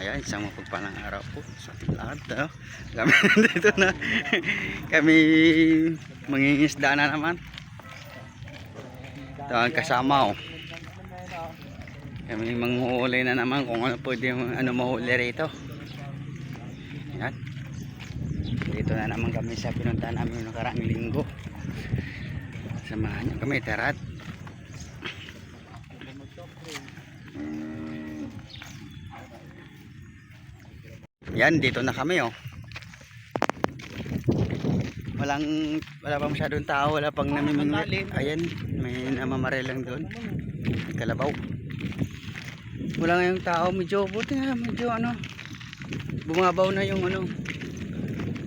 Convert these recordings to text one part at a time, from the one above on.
Ayan, isang mapagpalang araw po sa lahat. No? Kami dito na. Kami mangingisda na naman. Ito ang kasama oh. Kami manghuhuli na naman kung ano pwede ano mahuli rito. Ayan. Dito na naman kami sa pinunta namin noong karaang linggo. Samahan niyo kami, tarat. Yan, dito na kami oh. Walang, wala pa masyadong tao, wala pang namimingwit. Ayan, may namamarel lang doon. May kalabaw. Wala ngayong tao, medyo, buti nga, medyo ano, bumabaw na yung ano,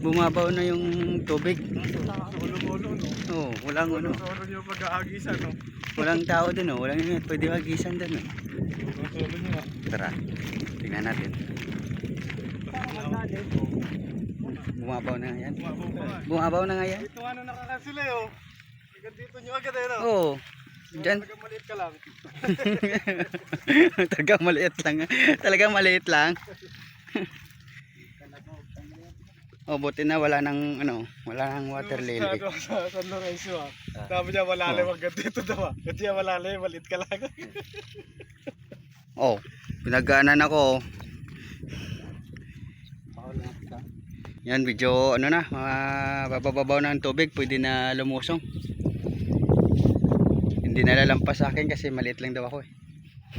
bumabaw na yung tubig. Oo, walang ano, walang tao doon oh, walang pwede magisan doon oh. Ah. Tara, tingnan natin. Bumabaw na yan. Bumabaw pa nga. Bumabaw na nga yan. Ito ano nakakansila, eh, oh. Dito nyo agad, eh, no? Oo. Diyan. Talagang maliit ka lang. Talagang maliit lang. Talagang maliit lang. oh, buti na wala nang ano, wala nang water Sa, lily. ano, sa San Lorenzo, ah. Sabi niya malalim Oh. agad dito daw, ah. Kasi malalim, maliit ka lang. Oh, pinagaanan ako. oh. Yan, video ano na, mabababaw na ang tubig, pwede na lumusong. Hindi na lalampas sa akin kasi maliit lang daw ako eh.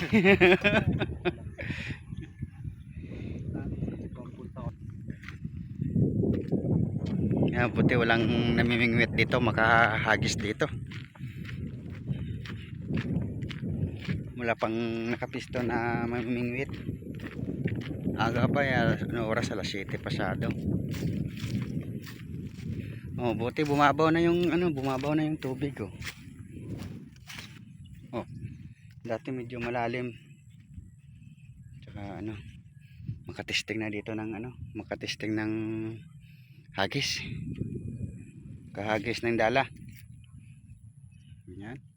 Yan, buti walang namimingwit dito, makahagis dito. Wala pang nakapisto na mamimingwit. Aga pa, ya, ano oras alas 7 pasado. Oh, buti bumabaw na yung ano, bumabaw na yung tubig oh. Oh. Dati medyo malalim. Tsaka ano, makatesting na dito ng ano, makatesting ng hagis. Kahagis ng dala. Yan.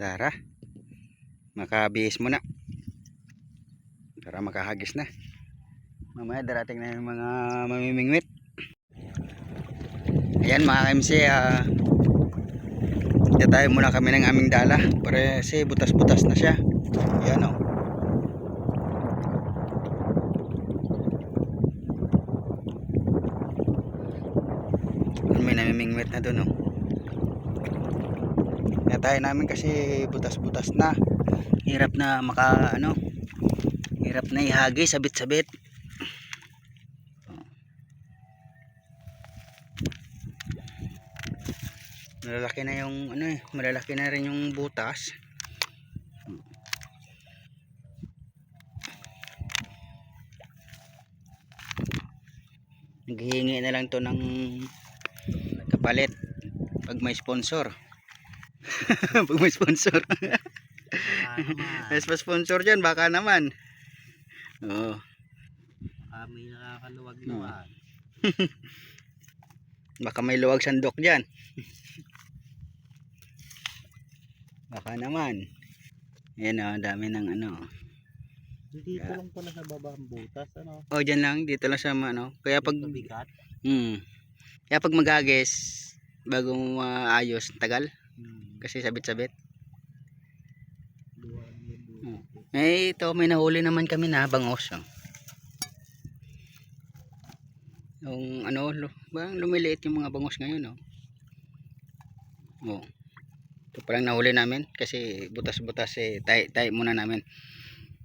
Tara. Makabihis mo na. Para makahagis na. Mamaya darating na yung mga mamimingwit. Ayan mga ah uh, tayo muna kami ng aming dala. Para kasi butas-butas na siya. Ayan oh. o. May namimingwit na dun o. Kaya namin kasi butas-butas na. Hirap na maka ano. Hirap na ihagi sabit-sabit. Malalaki na yung ano eh, malalaki na rin yung butas. Naghihingi na lang to ng kapalit pag may sponsor. pag may sponsor. may sponsor dyan, baka naman. Oo. Kami nakakaluwag naman. Baka may luwag sandok dyan. Baka naman. Ayan o, ang dami ng ano. Dito Yeah. lang pala sa baba ang butas, ano? O, dyan lang. Dito lang sa ano. Kaya pag, Mabigat. hmm. Kaya pag magagis, bago maayos, tagal. Hmm. Kasi sabit-sabit. Hmm. Eh, ito, may nahuli naman kami na bangos. Oh. Yung ano, bang lumiliit yung mga bangos ngayon, oh. Oh. Ito palang nahuli namin kasi butas-butas eh, tay, tay muna namin.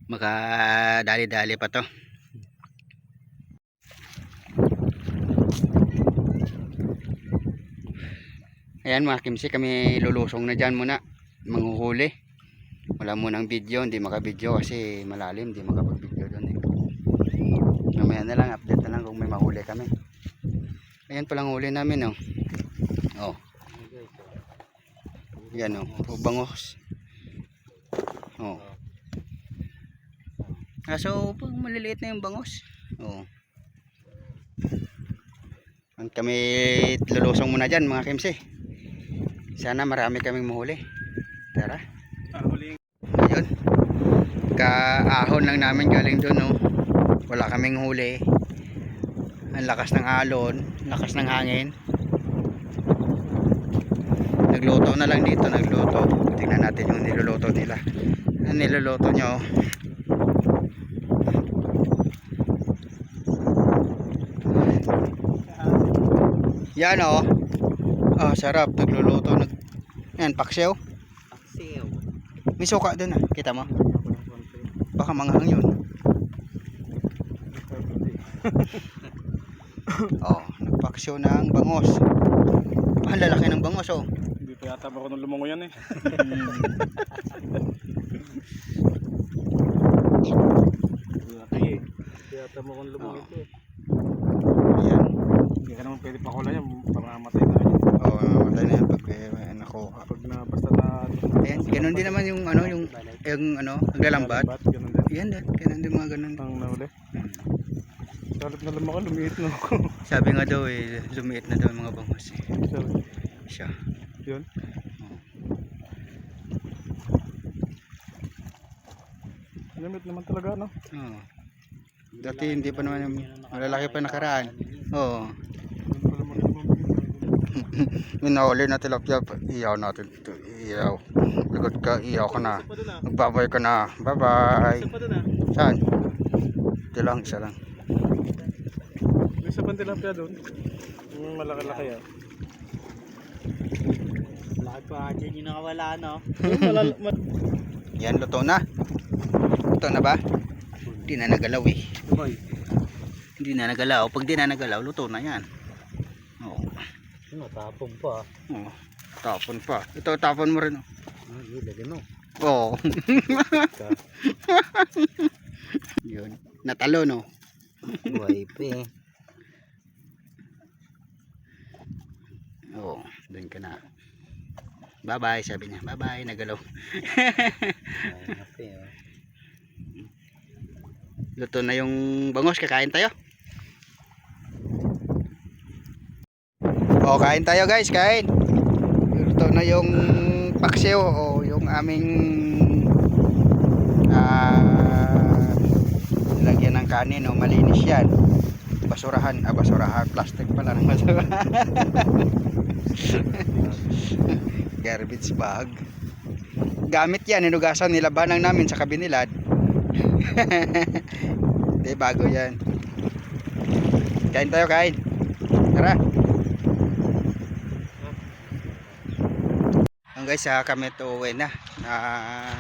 Makadali-dali pa to. Ayan mga kimsi, kami lulusong na dyan muna. Manghuhuli wala munang video, hindi makabidyo kasi malalim, hindi makapag-video doon eh. Mamaya na lang, update na lang kung may mahuli kami. Ayan palang huli namin oh. Oh. Yan oh, bangos. Oh. Kaso pag maliliit na yung bangos. Ang kami lulusong muna dyan mga kimsi. Sana marami kaming mahuli. Tara. Ayun. Kaahon lang namin galing doon no. Wala kaming huli. Ang lakas ng alon, lakas ng hangin. Nagluto na lang dito, nagluto. Tingnan natin yung niluluto nila. Ang niluluto nyo. Yan oh. Ah, sarap. Nagluluto. Yan, paksiw. Aksiw. May suka doon ah. Kita mo? Baka manghang yun. oh, nagpaksyo ng bangos. Ang lalaki ng bangos oh. Hindi pa yata ako nung lumango yan eh. Eh. Hindi yata mo kung lumango ito eh. Yan. Hindi ka naman pwede pakulan yan. Para mamatay na yan. Oh, mamatay na yan pag eh, nakuha. Pag na basta na... Ayan, ganun din naman yung ano, yung, yung ano, naglalambat. Lambat, Ganun din. Yan din, ganun din mga ganun. Ang nahuli. Salit na lumako, lumiit na ako. Sabi nga daw eh, lumiit na daw yung mga bangos eh. Sabi, Siya. yun. Limit naman talaga, no? Oh. Dati hindi pa naman yung malalaki pa nakaraan. Oo. Hindi pa lumaki naman. Yung nahuli na tilapia, iyaw natin. ito, Iyaw. Likod ka, iyaw ka na. Magbabay ka na. Pa dun ah. Saan? Ito lang, isa lang. May isa pang tilapia dun. Yung malaki-laki ah. Lahat pa dyan yung nakawala, no? Yan, luto na. Luto na ba? Hindi na nagalaw eh. Hindi na nagalaw. Pag di na nagalaw, luto na yan. Oo. Natapong pa. Oo. Tapon pa. Ito, tapon mo rin. oh. Ay, ilagay mo. Oo. Yun. Natalo, no? Pa eh. Oo. Doon ka na. Bye-bye, sabi niya. Bye-bye, nagalaw. Buhay na pa eh. Luto na yung bangos, kakain tayo. O, kain tayo guys, kain. Luto na yung paksiw o yung aming ah lagyan ng kanin o malinis yan. Basurahan, ah basurahan, plastic pala ng basura. Garbage bag. Gamit yan, inugasan, nilabanan namin sa kabinilad. Hindi, bago yan. Kain tayo, kain. Tara. Guys, ah, kami to uwi na. Ah,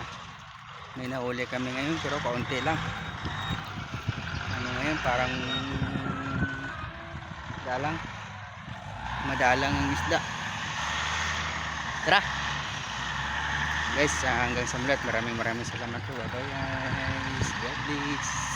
may nahuli kami ngayon, pero kaunti lang. Ano ngayon, parang dalang. Madalang ang isda. Tara. Guys, ah, hanggang sa mulat, maraming maraming salamat po. Bye guys. God bless.